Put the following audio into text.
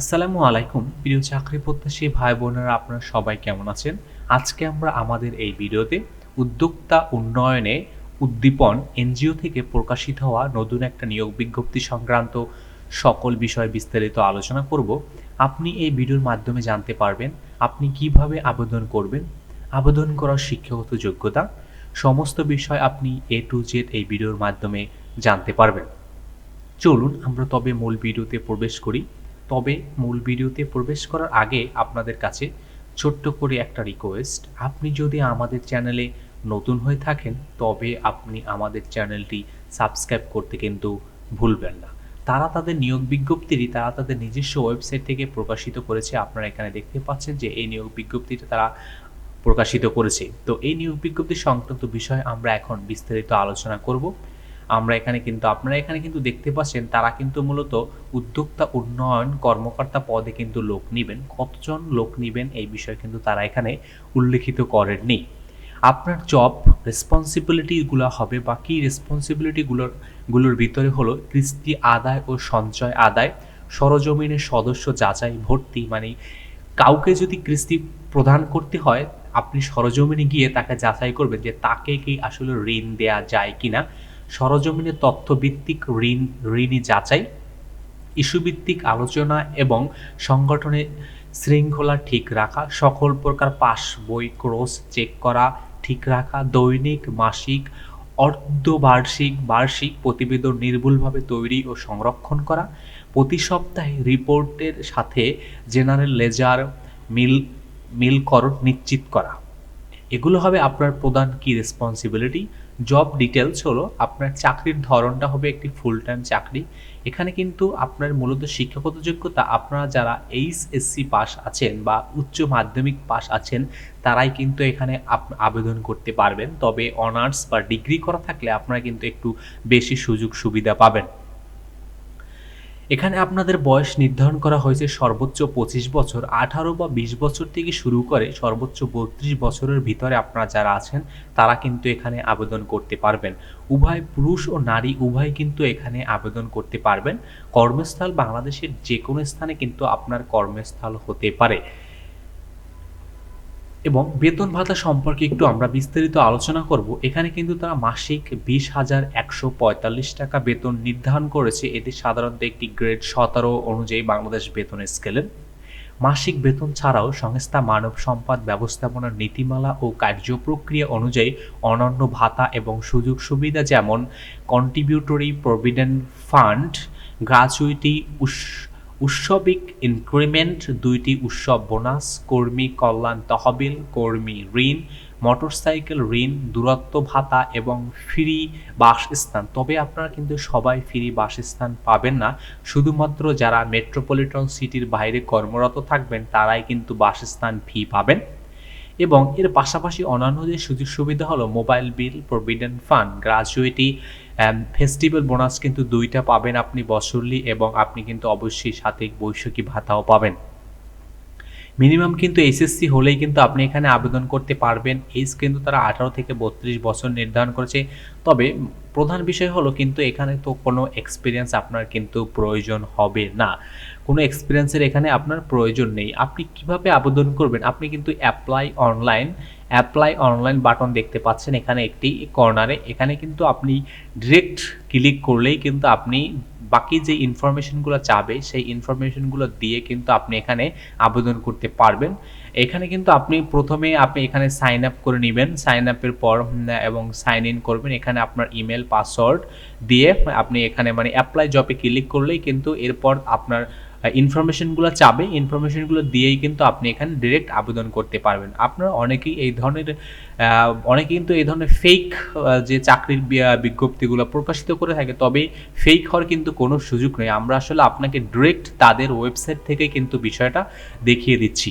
আসসালামু আলাইকুম। প্রিয় চাকরি প্রত্যাশী ভাই বোনেরা, আপনারা সবাই কেমন আছেন? আজকে আমরা আমাদের এই ভিডিওতে উদ্যোক্তা উন্নয়নে উদ্দীপন এনজিও থেকে প্রকাশিত হওয়া নতুন একটা নিয়োগ বিজ্ঞপ্তি সংক্রান্ত সকল বিষয় বিস্তারিত আলোচনা করব। আপনি এই ভিডিওর মাধ্যমে জানতে পারবেন আপনি কীভাবে আবেদন করবেন, আবেদন করার শিক্ষাগত যোগ্যতা, সমস্ত বিষয় আপনি এ টু জেড এই ভিডিওর মাধ্যমে জানতে পারবেন। চলুন আমরা তবে মূল ভিডিওতে প্রবেশ করি। তবে মূল ভিডিওতে প্রবেশ করার আগে আপনাদের কাছে ছোট্ট করে একটা রিকোয়েস্ট আপনি যদি আমাদের চ্যানেলে নতুন হয়ে থাকেন, তবে আপনি আমাদের চ্যানেলটি সাবস্ক্রাইব করতে কিন্তু ভুলবেন না। তারা তাদের নিয়োগ বিজ্ঞপ্তিটি, তারা তাদের নিজস্ব ওয়েবসাইট থেকে প্রকাশিত করেছে। আপনারা এখানে দেখতে পাচ্ছেন যে এই নিয়োগ বিজ্ঞপ্তিটা তারা প্রকাশিত করেছে। তো এই নিয়োগ বিজ্ঞপ্তি সংক্রান্ত বিষয়ে আমরা এখন বিস্তারিত আলোচনা করব। আমরা এখানে কিন্তু, আপনারা এখানে কিন্তু দেখতে পাচ্ছেন, তারা কিন্তু মূলত উদ্যোক্তা উন্নয়ন কর্মকর্তা পদে কিন্তু লোক নেবেন। কতজন লোক নেবেন এই বিষয়ে কিন্তু তারা এখানে উল্লেখিত করেননি। আপনার জব রেসপন্সিবিলিটিগুলো হবে বা কী রেসপন্সিবিলিটিগুলোর গুলোর ভিতরে হলো কৃষ্টি আদায় ও সঞ্চয় আদায়, সরজমিনের সদস্য যাচাই, ভর্তি মানে কাউকে যদি কৃষ্টি প্রদান করতে হয়, আপনি সরজমিনে গিয়ে তাকে যাচাই করবেন যে তাকে কি আসলে ঋণ দেয়া যায় কিনা। সরজমিনে তথ্যভিত্তিক ঋণ, ঋণী যাচাই, ইস্যুভিত্তিক আলোচনা এবং সংগঠনের শৃঙ্খলা ঠিক রাখা, সকল প্রকার পাস বই, ক্রস চেক করা ঠিক রাখা, দৈনিক, মাসিক, অর্ধবার্ষিক, বার্ষিক প্রতিবেদন নির্ভুলভাবে তৈরি ও সংরক্ষণ করা, প্রতি সপ্তাহে রিপোর্টের সাথে জেনারেল লেজার, মিল, মিলকরণ নিশ্চিত করা। এগুলো হবে আপনার প্রধান কি রেসপন্সিবিলিটি জব ডিটেলস হলো আপনার চাকরির ধরনটা হবে একটি ফুল টাইম চাকরি। এখানে কিন্তু আপনার মূলত শিক্ষাগত যোগ্যতা, আপনারা যারা এইচএসসি পাস আছেন বা উচ্চ মাধ্যমিক পাস আছেন, তারাই কিন্তু এখানে আবেদন করতে পারবেন। তবে অনার্স বা ডিগ্রি করা থাকলে আপনারা কিন্তু একটু বেশি সুযোগ সুবিধা পাবেন। এখানে আপনাদের বয়স নির্ধারণ করা হয়েছে সর্বোচ্চ পঁচিশ বছর, আঠারো বা বিশ বছর থেকে শুরু করে সর্বোচ্চ বত্রিশ বছরের ভিতরে আপনারা যারা আছেন, তারা কিন্তু এখানে আবেদন করতে পারবেন। উভয় পুরুষ ও নারী উভয় কিন্তু এখানে আবেদন করতে পারবেন। কর্মস্থল বাংলাদেশের যে কোনো স্থানে কিন্তু আপনার কর্মস্থল হতে পারে। এবং বেতন ভাতা সম্পর্কে একটু আমরা বিস্তারিত আলোচনা করব। এখানে কিন্তু তারা মাসিক বিশ হাজার একশো পঁয়তাল্লিশ টাকা বেতন নির্ধারণ করেছে। এটি সাধারণত একটি গ্রেড সতেরো অনুযায়ী বাংলাদেশ বেতন স্কেলের। মাসিক বেতন ছাড়াও সংস্থা মানব সম্পদ ব্যবস্থাপনার নীতিমালা ও কার্যপ্রক্রিয়া অনুযায়ী অনন্য ভাতা এবং সুযোগ সুবিধা যেমন কন্ট্রিবিউটরি প্রভিডেন্ট ফান্ড গ্রাচুইটি উৎসবিক ইনক্রিমেন্ট দুইটি উৎসব বোনাস, কর্মী কল্যাণ তহবিল, কর্মী ঋণ, মোটরসাইকেল ঋণ, দূরত্ব ভাতা এবং ফ্রি বাসস্থান। তবে আপনারা কিন্তু সবাই ফ্রি বাসস্থান পাবেন না। শুধুমাত্র যারা মেট্রোপলিটন সিটির বাইরে কর্মরত থাকবেন, তারাই কিন্তু বাসস্থান ফি পাবেন। এবং এর পাশাপাশি অন্যান্য যে সুযোগ সুবিধা হলো, mobile bill, provident fund gratuity festival bonus কিন্তু দুইটা পাবেন আপনি বছরলি এবং আপনি কিন্তু অবশ্যই সাথে বৈশাখী ভাতাও পাবেন। মিনিমাম কিন্তু এসএসসি হলেই কিন্তু আপনি এখানে আবেদন করতে পারবেন। এজ কিন্তু তারা আঠারো থেকে বত্রিশ বছর নির্ধারণ করেছে। তবে প্রধান বিষয় হলো কিন্তু এখানে তো কোনো এক্সপিরিয়েন্স আপনার কিন্তু প্রয়োজন হবে না। কোনো এক্সপিরিয়েন্সের এখানে আপনার প্রয়োজন নেই। আপনি কীভাবে আবেদন করবেন? আপনি কিন্তু apply online apply online button দেখতে পাচ্ছেন এখানে একটি কর্নারে এখানে কিন্তু আপনি ডিরেক্ট ক্লিক করলেই কিন্তু আপনি বাকি যে ইনফরমেশনগুলো চাবে, সেই ইনফরমেশনগুলো দিয়ে কিন্তু আপনি এখানে আবেদন করতে পারবেন। এখানে কিন্তু আপনি প্রথমে আপনি এখানে সাইন আপ করে নেবেন। সাইন আপের পর এবং সাইন ইন করবেন। এখানে আপনার ইমেল পাসওয়ার্ড দিয়ে আপনি এখানে মানে অ্যাপ্লাই জবে ক্লিক করলেই কিন্তু এরপর আপনার ইনফরমেশনগুলো চাবে। ইনফরমেশনগুলো দিয়েই কিন্তু আপনি এখানে ডিরেক্ট আবেদন করতে পারবেন। আপনারা অনেকেই এই ধরনের অনেকে কিন্তু এই ধরনের ফেক যে চাকরির বিজ্ঞপ্তিগুলো প্রকাশিত করে থাকে, তবে ফেক হওয়ার কিন্তু কোনো সুযোগ নেই। আমরা আসলে আপনাকে ডিরেক্ট তাদের ওয়েবসাইট থেকে কিন্তু বিষয়টা দেখিয়ে দিচ্ছি।